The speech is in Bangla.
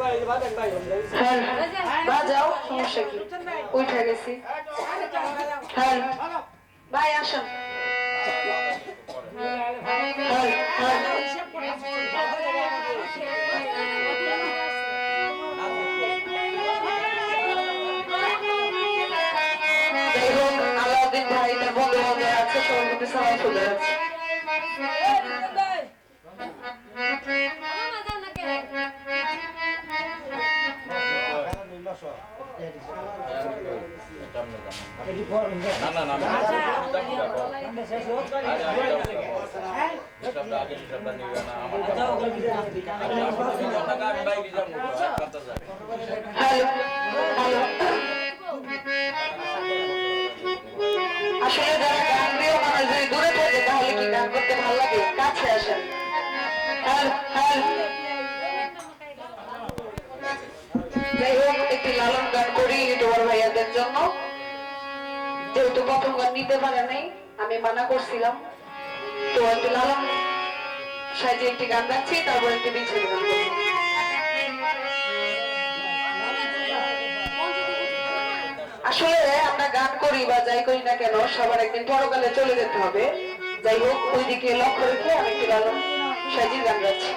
হ্যাঁ বাজাও সমস্যা কি উঠে গেছি হ্যাঁ ভাই হোক আলাউদ্দিন ভাই তার বন্ধু আছে মধ্যে সবাই চলে যাচ্ছে আসলে যারা গান প্রিয় মানুষ যদি দূরে থাকে তাহলে কি গান করতে ভালো লাগে, কাছে আসেন। হোক একটি লালন গান করি তোমার ভাইয়াদের জন্য। যেহেতু প্রথম গান নিতে পারে নাই, আমি মানা করছিলাম। তো একটি লালন সাইজে একটি গান গাচ্ছি, তারপর একটি বিচ্ছেদ গান করব। আসলে আমরা গান করি বা যাই করি না কেন, সবার একদিন পরকালে চলে যেতে হবে। যাই হোক, ওইদিকে লক্ষ্য রেখে আমি একটি লালন সাইজির গান গাচ্ছি।